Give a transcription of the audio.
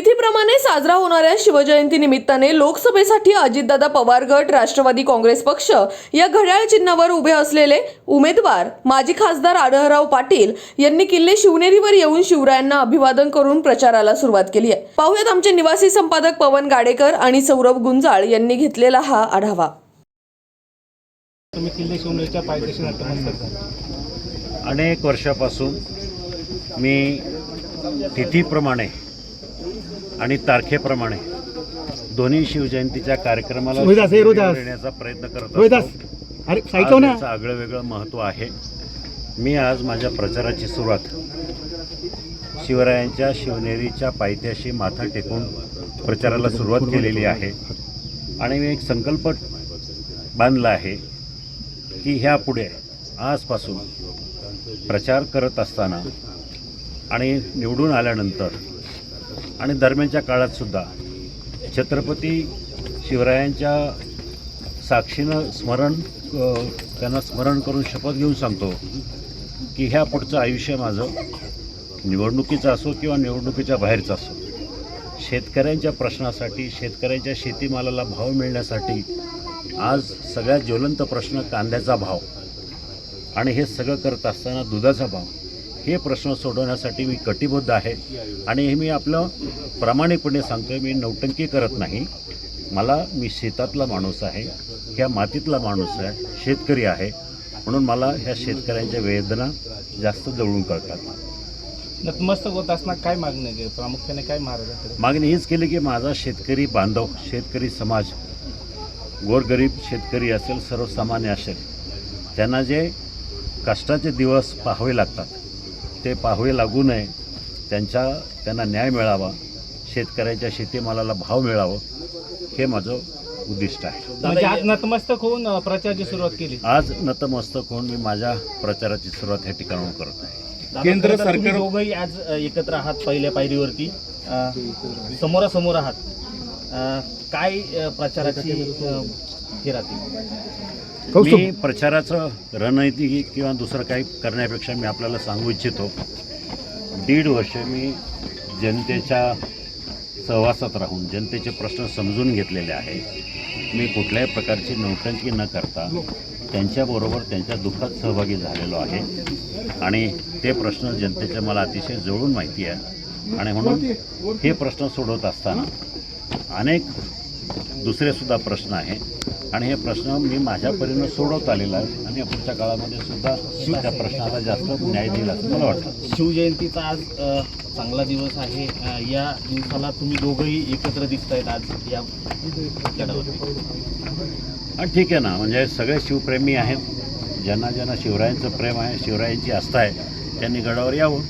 तिथीप्रमाणे साजरा होणाऱ्या शिवजयंती निमित्ताने लोकसभेसाठी अजितदादा पवार गट राष्ट्रवादी काँग्रेस पक्ष या घड्याळ चिन्हावर उभे असलेले उमेदवार माजी खासदार आढळराव पाटील यांनी किल्ले शिवनेरीवर येऊन शिवरायांना अभिवादन करून प्रचाराला सुरुवात केली आहे. पाहुयात आमचे निवासी संपादक पवन गाडेकर आणि सौरभ गुंजाळ यांनी घेतलेला हा आढावा. तुम्ही किल्ले शिवनेरीच्या पायथ्याशी नतमस्तक झाला अनेक वर्षापासून मी तिथीप्रमाणे आणि तारखेप्रमाणे दोन्ही शिवजयंतीच्या कार्यक्रमाला. देण्याचा प्रयत्न करत रोहिदास असतो. अरे आज सायकव ना याचं आगळं वेगळं महत्त्व आहे मी आज माझ्या प्रचाराची सुरुवात शिवरायांच्या शिवनेरीच्या पायथ्याशी माथा टेकून प्रचाराला सुरुवात केलेली आहे आणि मी एक संकल्प बांधला आहे की ह्या पुढे आजपासून प्रचार करत असताना आणि निवडून आल्यानंतर आणि दरम्यानच्या काळातसुद्धा छत्रपती शिवरायांच्या साक्षीनं स्मरण त्यांना स्मरण करून शपथ घेऊन सांगतो की ह्या पुढचं आयुष्य माझं निवडणुकीचं असो किंवा निवडणुकीच्या बाहेरचं असो शेतकऱ्यांच्या प्रश्नासाठी शेतकऱ्यांच्या शेतीमालाला भाव मिळण्यासाठी आज सगळ्यात ज्वलंत प्रश्न कांद्याचा भाव. आणि हे सगळं करत असताना दुधाचा भाव. हे प्रश्न सोडवण्यासाठी मी कटिबद्ध आहे. आणि हे मी आपलं प्रामाणिकपणे सांगतो मी नौटंकी करत नाही. मला मी शेतातला माणूस आहे ह्या मातीतला माणूस आहे शेतकरी आहे. म्हणून मला ह्या शेतकऱ्यांच्या वेदना जास्त जवळून कळतात. नतमस्तक होत असताना काय मागणी प्रामुख्याने काय महाराजांकडे मागणी हीच केली की माझा शेतकरी बांधव शेतकरी समाज गोरगरीब शेतकरी असेल सर्वसामान्य असेल त्यांना जे कष्टाचे दिवस पाहावे लागतात ते पाहावे लागू नये. त्यांच्या त्यांना न्याय मिळावा. शेतकऱ्याच्या शेतीमालाला भाव मिळावं. हे माझं उद्दिष्ट आहे. म्हणजे आज नतमस्तक होऊन प्रचाराची सुरुवात केली. आज नतमस्तक होऊन मी माझ्या प्रचाराची सुरुवात या ठिकाणाहून करत आहे. केंद्र सरकार दोघंही आज अ, एकत्र आहात पहिल्या पायरीवरती. अ, समोरासमोर आहात. अ, काय अ, प्रचाराची अ, हे राहतील. मी प्रचाराचं रणनीती किंवा दुसरं काही करण्यापेक्षा मी आपल्याला सांगू इच्छितो. दीड वर्ष मी जनतेच्या सहवासात राहून जनतेचे प्रश्न समजून घेतलेले आहे. मी कुठल्याही प्रकारची नौटंकी न करता त्यांच्याबरोबर त्यांच्या दुःखात सहभागी झालेलो आहे. आणि ते प्रश्न जनतेच्या मला अतिशय जवळून माहिती आहे. आणि म्हणून हे प्रश्न सोडवत असताना अनेक दुसरेसुद्धा प्रश्न आहे. आणि हे प्रश्न मी माझ्या परीनं सोडवत आलेला आहे. आणि पुढच्या काळामध्ये सुद्धा त्या प्रश्नाला जास्त न्याय देईल असं मला वाटतं. शिवजयंतीचा आज चांगला दिवस आहे. या दिवसाला तुम्ही दोघंही एकत्र दिसत आहेत आज या ठीक आहे ना. म्हणजे सगळे शिवप्रेमी आहेत. ज्यांना ज्यांना शिवरायांचं प्रेम आहे शिवरायांची आस्था आहे त्यांनी गडावर यावं.